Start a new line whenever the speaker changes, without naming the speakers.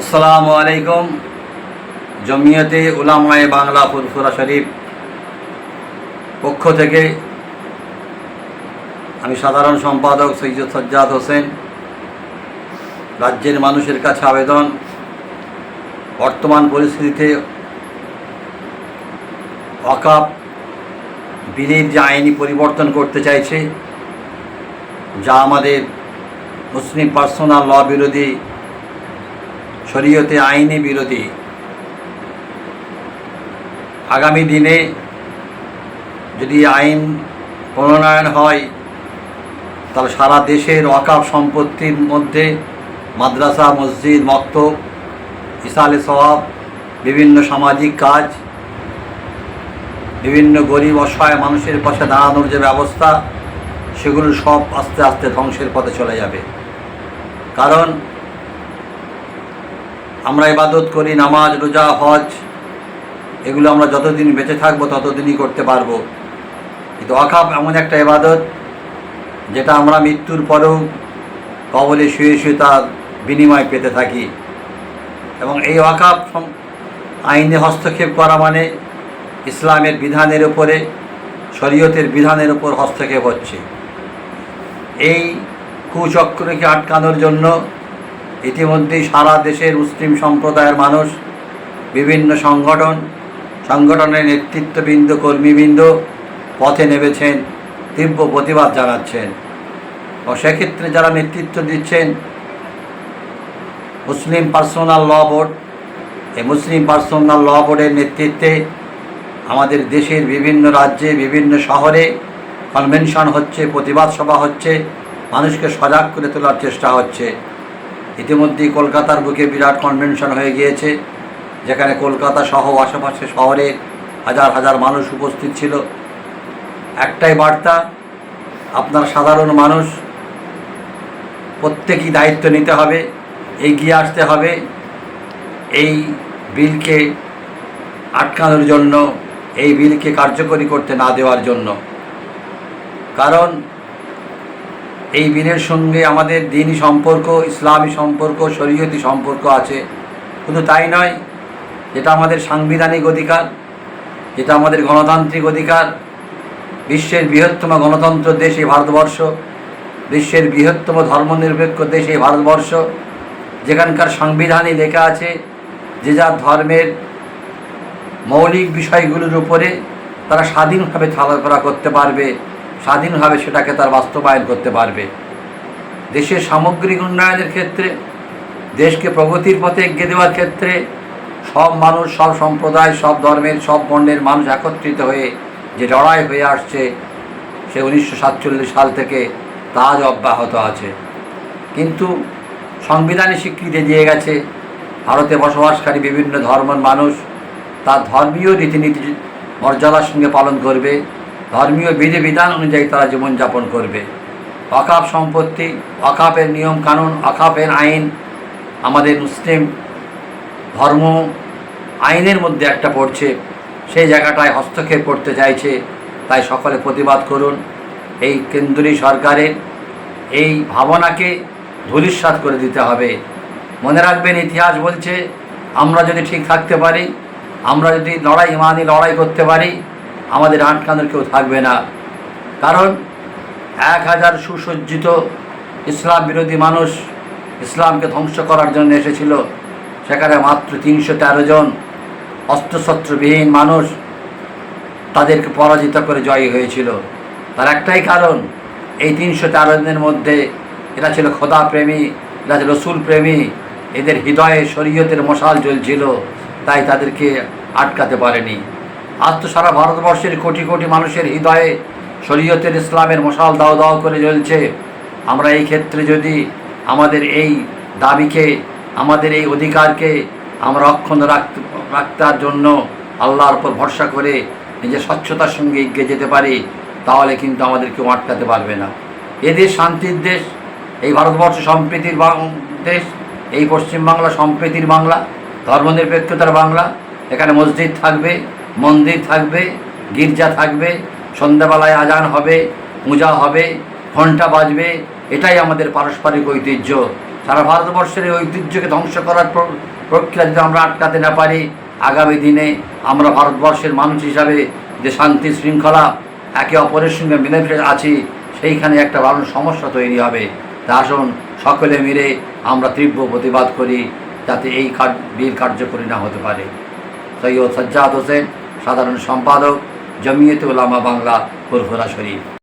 আসসালামু আলাইকুম। জমিয়তে উলামায়ে বাংলা ফুরফুরা শরীফ পক্ষ থেকে আমি সাধারণ সম্পাদক সৈয়দ সজ্জাদ হোসেন, রাজ্যের মানুষের কাছে আবেদন, বর্তমান পরিস্থিতিতে অকাপ বিলের যে আইনি পরিবর্তন করতে চাইছে, যা আমাদের মুসলিম পার্সোনাল ল বিরোধী শরীয়তে আইনি বিরোধী। আগামী দিনে যদি আইন প্রণয়ন হয়, তাহলে সারা দেশের ওয়াকাফ সম্পত্তির মধ্যে মাদ্রাসা, মসজিদ, মক্তব, ইসালে সওয়াব, বিভিন্ন সামাজিক কাজ, বিভিন্ন গরিব, অসহায় মানুষের পাশে দাঁড়ানোর যে ব্যবস্থা, সেগুলো সব আস্তে আস্তে ধ্বংসের পথে চলে যাবে। কারণ আমরা ইবাদত করি, নামাজ, রোজা, হজ, এগুলো আমরা যতদিন বেঁচে থাকব ততদিনই করতে পারব। কিন্তু অকাপ এমন একটা ইবাদত, যেটা আমরা মৃত্যুর পরেও কবলে শুয়ে শুয়ে তার বিনিময় পেতে থাকি। এবং এই সম- আইনে হস্তক্ষেপ করা মানে ইসলামের বিধানের উপরে, শরীয়তের বিধানের উপর হস্তক্ষেপ হচ্ছে। এই কুচক্রকে আটকানোর জন্য ইতিমধ্যেই সারা দেশের মুসলিম সম্প্রদায়ের মানুষ, বিভিন্ন সংগঠন, সংগঠনের নেতৃত্ববৃন্দ, কর্মীবৃন্দ পথে নেমেছেন, তীব্র প্রতিবাদ জানাচ্ছেন। ও সেক্ষেত্রে যারা নেতৃত্ব দিচ্ছেন, মুসলিম পার্সোনাল ল বোর্ড এই মুসলিম পার্সোনাল ল বোর্ডের নেতৃত্বে আমাদের দেশের বিভিন্ন রাজ্যে, বিভিন্ন শহরে কনভেনশন হচ্ছে, প্রতিবাদ সভা হচ্ছে, মানুষকে সজাগ করে তোলার চেষ্টা হচ্ছে। ইতিমধ্যেই কলকাতার বুকে বিরাট কনভেনশন হয়ে গিয়েছে, যেখানে কলকাতা সহ আশেপাশে শহরে হাজার হাজার মানুষ উপস্থিত ছিল। একটাই বার্তা, আপনার সাধারণ মানুষ প্রত্যেকই দায়িত্ব নিতে হবে, এগিয়ে আসতে হবে। এই বিলকে আটকানোর জন্য, এই বিলকে কার্যকরী করতে না দেওয়ার জন্য। কারণ এই বিলের সঙ্গে আমাদের দিনই সম্পর্ক, ইসলামী সম্পর্ক, শরীয়তি সম্পর্ক আছে। শুধু তাই নয়, যেটা আমাদের সাংবিধানিক অধিকার, যেটা আমাদের গণতান্ত্রিক অধিকার, বিশ্বের বৃহত্তম গণতন্ত্র দেশ এই ভারতবর্ষ, বিশ্বের বৃহত্তম ধর্মনিরপেক্ষ দেশ এই ভারতবর্ষ, যেখানকার সংবিধানে লেখা আছে যে যার ধর্মের মৌলিক বিষয়গুলোর উপরে তারা স্বাধীনভাবে চলাফেরা করতে পারবে। স্বাধীনভাবে সেটাকে তার বাস্তবায়ন করতে পারবে। দেশের সামগ্রিক উন্নয়নের ক্ষেত্রে, দেশকে প্রগতির পথে এগিয়ে দেওয়ার ক্ষেত্রে, সব মানুষ, সব সম্প্রদায়, সব ধর্মের, সব বর্ণের মানুষ একত্রিত হয়ে যে লড়াই হয়ে আসছে, সে উনিশশো সাতচল্লিশ সাল থেকে তা আজ অব্যাহত আছে। কিন্তু সংবিধানে স্বীকৃতি দিয়ে গেছে, ভারতে বসবাসকারী বিভিন্ন ধর্মের মানুষ তার ধর্মীয় রীতিনীতি, মর্যাদার সঙ্গে পালন করবে। ধর্মীয় বিধি বিধান অনুযায়ী তারা জীবনযাপন করবে। অকাপ সম্পত্তি অকাপের নিয়ম কানুন অকাপের আইন, আমাদের মুসলিম ধর্ম আইনের মধ্যে একটা পড়ছে, সেই জায়গাটায় হস্তক্ষেপ করতে চাইছে, তাই সকলে প্রতিবাদ করুন। এই কেন্দ্রীয় সরকারের এই ভাবনাকে ধূলিসাৎ করে দিতে হবে। মনে রাখবেন, ইতিহাস বলছে, আমরা যদি ঠিক থাকতে পারি, আমরা যদি লড়াই, ইমানি লড়াই করতে পারি আমাদের আটকানোর কেউ থাকবে না। কারণ এক হাজার সুসজ্জিত ইসলাম বিরোধী মানুষ ইসলামকে ধ্বংস করার জন্য এসেছিল। সেখানে মাত্র তিনশো তেরো জন অস্ত্রশস্ত্রবিহীন মানুষ তাদেরকে পরাজিত করে জয়ী হয়েছিল। তার একটাই কারণ, এই তিনশো তেরো জনের মধ্যে এরা ছিল খোদা প্রেমী, এরা ছিল রসুল প্রেমী, এদের হৃদয়ে শরীয়তের মশাল জ্বলছিল, তাই তাদেরকে আটকাতে পারেনি। আজ তো সারা ভারতবর্ষের কোটি কোটি মানুষের হৃদয়ে শরীয়তের ইসলামের মশাল দাও দাও করে জ্বলছে। আমরা এই ক্ষেত্রে যদি আমাদের এই দাবিকে, আমাদের এই অধিকারকে আমরা অক্ষুণ্ণ রাখতে রাখার জন্য আল্লাহর উপর ভরসা করে নিজের স্বচ্ছতার সঙ্গে এগিয়ে যেতে পারি, তাহলে কিন্তু আমাদের কেউ আটকাতে পারবে না। এদেশ শান্তির দেশ, এই ভারতবর্ষ সম্প্রীতির দেশ, এই পশ্চিমবাংলা সম্প্রীতির বাংলা, ধর্মনিরপেক্ষতার বাংলা, এখানে মসজিদ থাকবে মন্দির থাকবে, গির্জা থাকবে, সন্ধ্যাবেলায় আজান হবে, পূজা হবে ঘণ্টা বাজবে, এটাই আমাদের পারস্পরিক ঐতিহ্য। সারা ভারতবর্ষের এই ঐতিহ্যকে ধ্বংস করার প্রক্রিয়া যদি আমরা আটকাতে না পারি, আগামী দিনে আমরা ভারতবর্ষের মানুষ হিসাবে যে শান্তি শৃঙ্খলা, একে অপরের সঙ্গে মিলেমিশে আছি, সেইখানে একটা দারুণ সমস্যা তৈরি হবে। তা আসুন, সকলে মিলে আমরা তীব্র প্রতিবাদ করি, যাতে এই কার- বিল কার্যকরী না হতে পারে। সৈয়দ সজ্জাদ হোসেন সাধারণ সম্পাদক জমিয়ত উলামা বাংলা ফুরফুরা শরীফ।